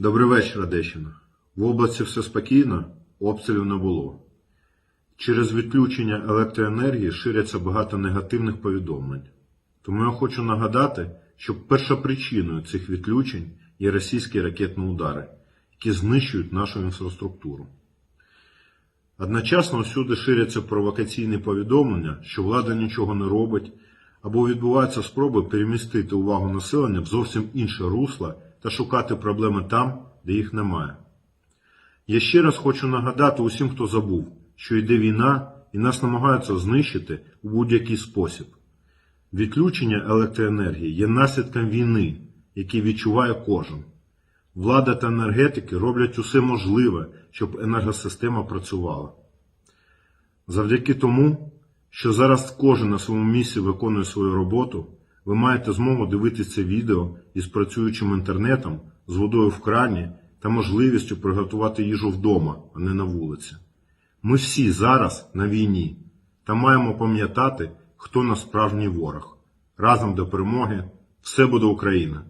Добрий вечір, Одещина. В області все спокійно, обстрілів не було. Через відключення електроенергії ширяться багато негативних повідомлень. Тому я хочу нагадати, що першопричиною цих відключень є російські ракетні удари, які знищують нашу інфраструктуру. Одночасно всюди ширяться провокаційні повідомлення, що влада нічого не робить, або відбуваються спроби перемістити увагу населення в зовсім інше русло та шукати проблеми там, де їх немає. Я ще раз хочу нагадати усім, хто забув, що йде війна і нас намагаються знищити у будь-який спосіб. Відключення електроенергії є наслідком війни, який відчуває кожен. Влада та енергетики роблять усе можливе, щоб енергосистема працювала. Завдяки тому, що зараз кожен на своєму місці виконує свою роботу, ви маєте змогу дивитися відео із працюючим інтернетом, з водою в крані та можливістю приготувати їжу вдома, а не на вулиці. Ми всі зараз на війні та маємо пам'ятати, хто наш справжній ворог. Разом до перемоги все буде Україна!